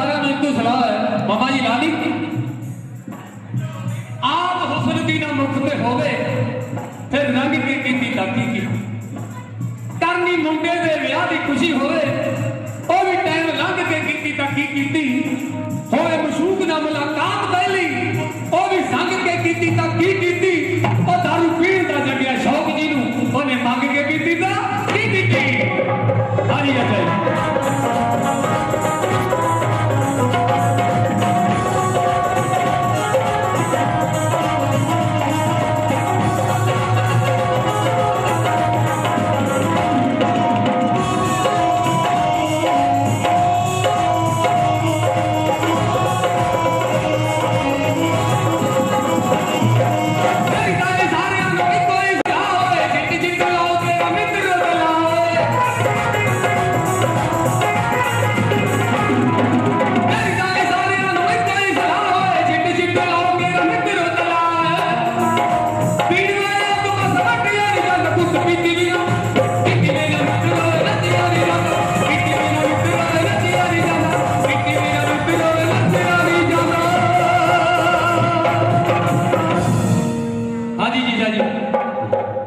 ਸਾਰਿਆਂ ਨੂੰ ਇੱਕੋ ਸਲਾਹ ਹੈ ਮਾਮਾ ਜੀ ਲਾ ਆਪ ਹੁਸਨ ਦੀ ਨਾ ਮੁਖ ਤੇ ਹੋਵੇ, ਫਿਰ ਰੰਗ ਕੀ ਕੀਤੀ ਲਾਤੀ ਕੀ। ਕਰਨੀ ਮੁੰਡੇ ਦੇ ਵਿਆਹ ਦੀ ਖੁਸ਼ੀ ਹੋਵੇ, ਉਹ ਵੀ ਟਾਈਮ ਲੰਘ ਕੇ ਕੀਤੀ ਤਾਂ ਕੀ ਕੀਤੀ। ਹੋਵੇ ਮਸ਼ੂਕ ਨਾਲ ਮੁਲਾਕਾਤ ਪਹਿਲੀ, ਉਹ ਵੀ ਸੰਗ ਕੇ ਕੀਤੀ ਤਾਂ ਕੀ ਕੀਤੀ।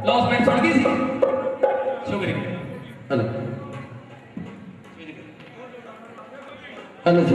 ലോസ് മെൻ സർവീസ് ശുക്രിയ അല്ല ഹലോ